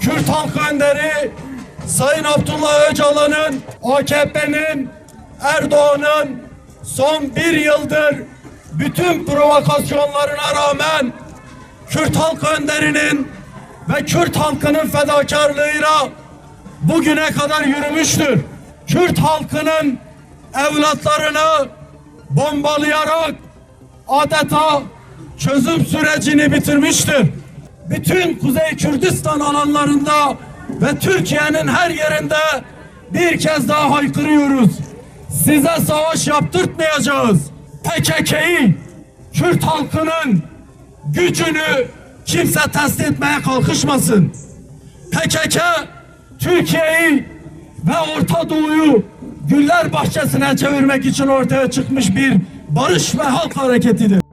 Kürt halk önderi Sayın Abdullah Öcalan'ın, AKP'nin, Erdoğan'ın son bir yıldır bütün provokasyonlarına rağmen Kürt halk önderinin ve Kürt halkının fedakarlığıyla bugüne kadar yürümüştür. Kürt halkının evlatlarını bombalayarak adeta çözüm sürecini bitirmiştir. Bütün Kuzey Kürdistan alanlarında ve Türkiye'nin her yerinde bir kez daha haykırıyoruz. Size savaş yaptırtmayacağız. PKK'yi, Kürt halkının gücünü kimse test etmeye kalkışmasın. PKK Türkiye'yi ve Orta Doğu'yu güller bahçesine çevirmek için ortaya çıkmış bir barış ve halk hareketidir.